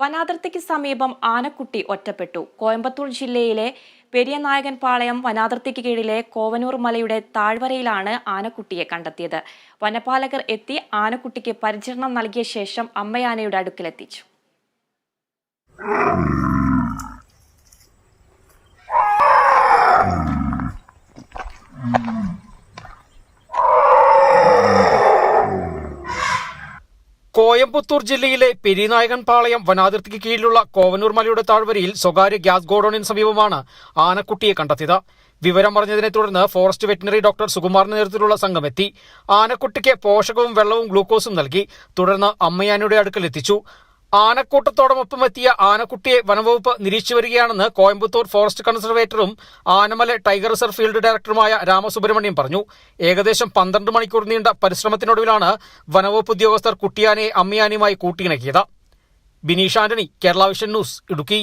വനാതിർത്തിക്ക് സമീപം ആനക്കുട്ടി ഒറ്റപ്പെട്ടു. കോയമ്പത്തൂർ ജില്ലയിലെ പെരിയനായകൻപാളയം വനാതിർത്തിക്ക് കീഴിലെ കോവനൂർ മലയുടെ താഴ്വരയിലാണ് ആനക്കുട്ടിയെ കണ്ടെത്തിയത്. വനപാലകർ എത്തി ആനക്കുട്ടിക്ക് പരിചരണം നൽകിയ ശേഷം അമ്മയാനയുടെ അടുക്കിലെത്തിച്ചു. കോയമ്പത്തൂർ ജില്ലയിലെ പെരിനായകൻ പാളയം വനാതിർത്തിക്ക് കീഴിലുള്ള കോവനൂർ മലയുടെ താഴ്വരയിൽ സ്വകാര്യ ഗ്യാസ് ഗോഡൌണിന് സമീപമാണ് ആനക്കുട്ടിയെ കണ്ടെത്തിയത്. വിവരം അറിഞ്ഞതിനെ തുടർന്ന് ഫോറസ്റ്റ് വെറ്റിനറി ഡോക്ടർ സുകുമാറിന്റെ നേതൃത്വത്തിലുള്ള സംഘമെത്തി. ആനക്കുട്ടിക്ക് പോഷകവും വെള്ളവും ഗ്ലൂക്കോസും നൽകി. തുടർന്ന് അമ്മയാനയുടെ അടുക്കൽ എത്തിച്ചു. ആനക്കൂട്ടത്തോടൊപ്പം എത്തിയ ആനക്കുട്ടിയെ വനംവകുപ്പ് നിരീക്ഷിച്ചു വരികയാണെന്ന് കോയമ്പത്തൂർ ഫോറസ്റ്റ് കൺസർവേറ്ററും ആനമല ടൈഗർ റിസർവ് ഫീൽഡ് ഡയറക്ടറുമായ രാമസുബ്രഹ്മണ്യം പറഞ്ഞു. ഏകദേശം പന്ത്രണ്ട് മണിക്കൂർ നീണ്ട പരിശ്രമത്തിനൊടുവിലാണ് വനംവകുപ്പ് ഉദ്യോഗസ്ഥർ കുട്ടിയാനെ അമ്മയാനയുമായി കൂട്ടിയിണക്കിയത്. Bineesh Antony Kerala vision news Idukki.